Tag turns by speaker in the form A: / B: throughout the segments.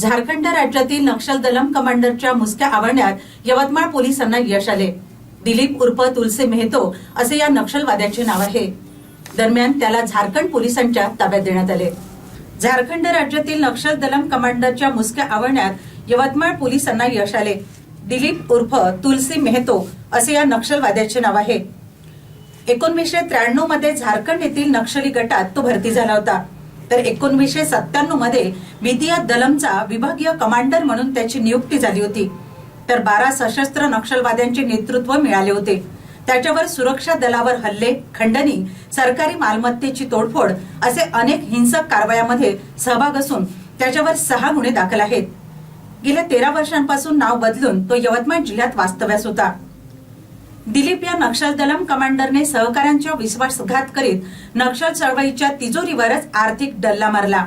A: झारखंड राज्यातील नक्षल दलम कमांडरच्या मुसक्या आवडण्यात यवतमाळ पोलिसांना यश आले. दिलीप उर्फ तुलसी मेहतो असे या नक्षलवाद्याचे नाव आहे. दरम्यान त्याला झारखंड पोलिसांच्या ताब्यात देण्यात आले. झारखंड राज्यातील नक्षल दलम कमांडरच्या मुसक्या आवडण्यात यवतमाळ पोलिसांना यश आले. दिलीप उर्फ तुलसी मेहतो असे या नक्षलवाद्याचे नाव आहे. एकोणवीसशे त्र्याण्णवमध्ये झारखंड येथील नक्षली गटात तो भरती झाला होता. तर एकोणवीसशे सत्त्याण्णवमध्ये विदिया दलमचा विभागीय कमांडर म्हणून त्याची नियुक्ती झाली होती. तर बारा सशस्त्र नक्षलवाद्यांचे नेतृत्व मिळाले होते. त्याच्यावर सुरक्षा दलावर हल्ले खंडणी सरकारी मालमत्तेची तोडफोड असे अनेक हिंसक कारवायामध्ये सहभाग असून त्याच्यावर सहा गुन्हे दाखल आहेत. गेल्या तेरा वर्षांपासून नाव बदलून तो यवतमाळ जिल्ह्यात वास्तव्यास होता. दिलीप या नक्षल दलम कमांडरने सहकाऱ्यांच्या विश्वासघात करीत नक्षल चळवळीच्या तिजोरीवरच आर्थिक डल्ला मारला.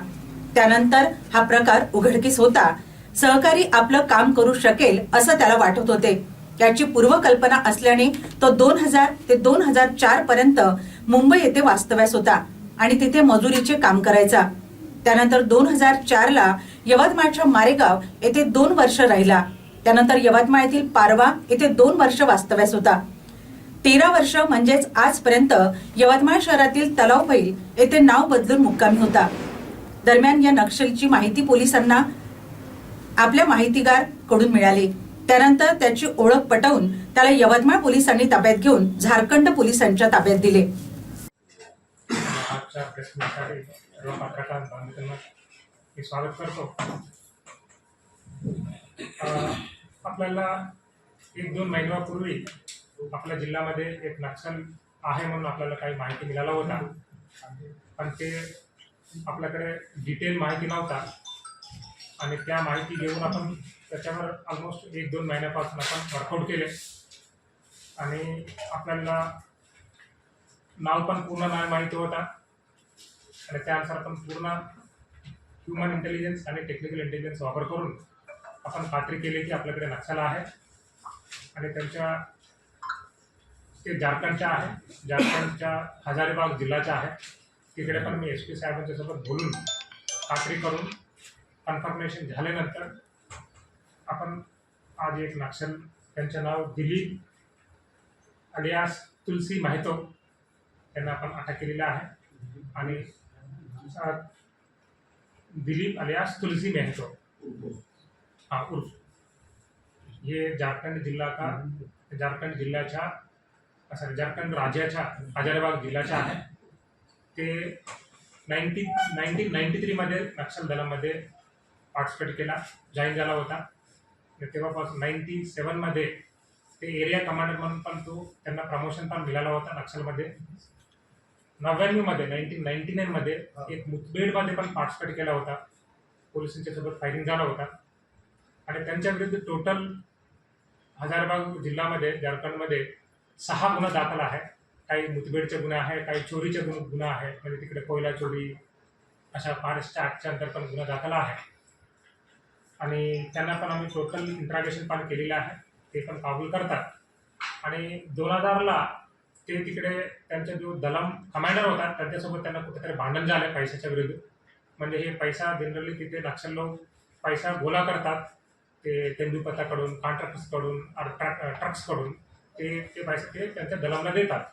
A: त्यानंतर हा प्रकार उघडकीस होता. सहकारी आपलं काम करू शकेल असं त्याला वाटत होते. याची पूर्वकल्पना असल्याने तो दोन हजार ते दोन हजार चार पर्यंत मुंबई येथे वास्तव्यास होता आणि तिथे मजुरीचे काम करायचा. त्यानंतर दोन हजार चार ला यवतमाळच्या मारेगाव येथे दोन वर्ष राहिला. त्यानंतर यवतमाळ येथील पारवा येथे दोन वर्ष वास्तव्यास होता. तेरा वर्ष म्हणजेच आजपर्यंत यवतमाळ शहरातील तलाव बैल येथे नाव बदलून मुक्कामी होता. दरम्यान या नक्षलची माहिती पोलिसांना आपल्या माहितीगारकडून मिळाली. त्यानंतर त्याची ओळख पटवून त्याला यवतमाळ पोलिसांनी ताब्यात घेऊन झारखंड पोलिसांच्या ताब्यात दिले.
B: स्वागत करतो. आपल्याला एक दोन महिन्यापूर्वी आपल्या जिल्ह्यामध्ये एक नक्षल आहे म्हणून आपल्याला काही माहिती मिळाला होता. पण ते आपल्याकडे डिटेल माहिती नव्हता. आणि त्या माहिती घेऊन आपण त्याच्यावर ऑलमोस्ट एक दोन महिन्यापासून आपण वर्कआउट केले. आणि आपल्याला नाव पण पूर्ण नाही माहिती होता. आणि त्यानुसार आपण पूर्ण ह्युमन इंटेलिजन्स आणि टेक्निकल इंटेलिजन्स वापर करून आपण खात्री केली की आपल्याकडे नक्षल आहे. आणि त्यांच्या ते झारखंडच्या आहे. झारखंडच्या हजारीबाग जिल्ह्याच्या आहे. तिकडे पण मी एस पी साहेबांच्यासोबत बोलून खात्री करून कन्फर्मेशन झाल्यानंतर आपण आज एक नक्षल त्यांचं नाव दिलीप अलियास तुलसी माहितो त्यांना आपण अटक केलेलं आहे. आणि दिलीप अलियास तुलसी मेहतो. हा उर्फ. हे झारखंड जिल्हा का? झारखंड जिल्ह्याच्या सॉरी झारखंड राज्याच्या हजारीबाग जिल्ह्याच्या आहे. ते नाईन्टी नाईन्टीन नाईन्टी थ्रीमध्ये नक्षल दलामध्ये पार्टिसिपेट केला जॉईन झाला होता. तेव्हापासून नाईन्टी सेवनमध्ये ते एरिया कमांडर म्हणून पण तो त्यांना प्रमोशन पण मिळाला होता नक्षलमध्ये. नव्याण्णवमध्ये नाईन्टीन नाईन्टी नाईनमध्ये एक मुठभेडमध्ये पण पार्टिसिपेट केला होता. पोलिसांच्या सोबत फायरिंग झाला होता. आणि त्यांच्याविरुद्ध टोटल हजारबाग जिल्ह्यामध्ये झारखंडमध्ये सहा गुन्हा दाखल आहे काही मुठभेडचे गुन्हे आहे काही चोरीचे गुन्हे गुन्हा आहे म्हणजे तिकडे कोयला चोरी अशा महाराष्ट्र ॲक्टच्या अंतर्गत पण गुन्हा दाखल आहे आणि त्यांना पण आम्ही टोटल इंट्रागेशन पण केलेलं आहे. ते पण काबूल करतात. आणि दोन हजारला ते तिकडे त्यांचा जो दलम कमांडर होता त्यांच्यासोबत त्यांना कुठेतरी भांडण झालं पैशाच्या विरुद्ध. म्हणजे हे पैसा जनरली तिथे नक्षल लोक पैसा गोळा करतात. ते तेंदुपत्ताकडून कॉन्ट्रॅक्टर्सकडून ट्रक्सकडून ते ते पैसे ते त्यांच्या दलामला देतात.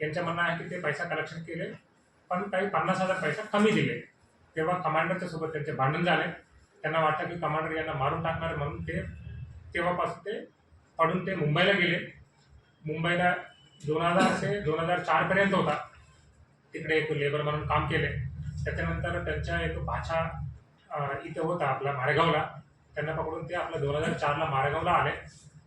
B: यांचं म्हणणं आहे की ते पैसा कलेक्शन केले पण काही पन्नास हजार पैसा कमी दिले. तेव्हा कमांडरच्या सोबत त्यांचे भांडण झाले. त्यांना वाटतं की कमांडर यांना मारून टाकणार म्हणून ते तेव्हापासून ते पडून ते मुंबईला गेले. मुंबईला दोन हजार ते दोन हजार चारपर्यंत होता. तिकडे एक लेबर म्हणून काम केले. त्याच्यानंतर त्यांच्या एक भाषा इथं होता आपला मारेगावला त्यांना पकडून ते आपल्या दोन हजार चारला मारेगावला आले.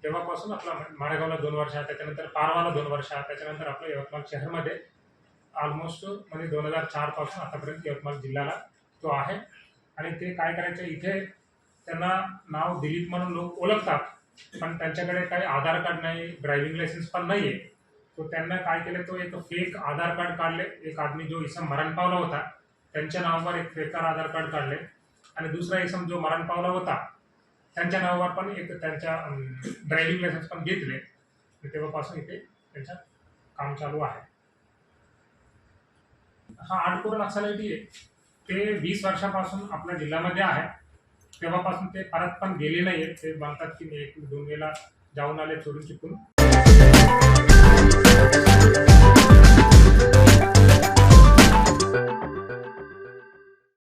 B: तेव्हापासून आपला मारेगावला दोन वर्ष त्याच्यानंतर पारवाला दोन वर्ष त्याच्यानंतर आपलं यवतमाळ शहरमध्ये ऑलमोस्ट म्हणजे दोन हजार चारपासून आतापर्यंत यवतमाळ जिल्ह्याला तो आहे. आणि ते काय करायचं इथे त्यांना नाव दिलीप म्हणून लोक ओळखतात पण त्यांच्याकडे काही आधार कार्ड नाही ड्रायव्हिंग लायसन्स पण नाही आहे तो त्यांना काय केलं तो एक फेक आधार कार्ड काढले. एक आदमी जो इसम मरण पावला होता त्यांच्या नावावर एक फेकर आधार कार्ड काढले. आणि दुसरा इसम जो मरण पावला होता त्यांच्या नावावर पण एक त्यांच्या ड्रायव्हिंग लायसन्स पण घेतले. तेव्हापासून इथे त्यांचं काम चालू आहे. हा आडकोर नक्षलाइटी आहे. ते वीस वर्षापासून आपल्या जिल्ह्यामध्ये आहे. तेव्हापासून ते परत पण गेले नाही आहेत ते म्हणतात की मी एक दोन वेळेला जाऊन आले चोरून चुकून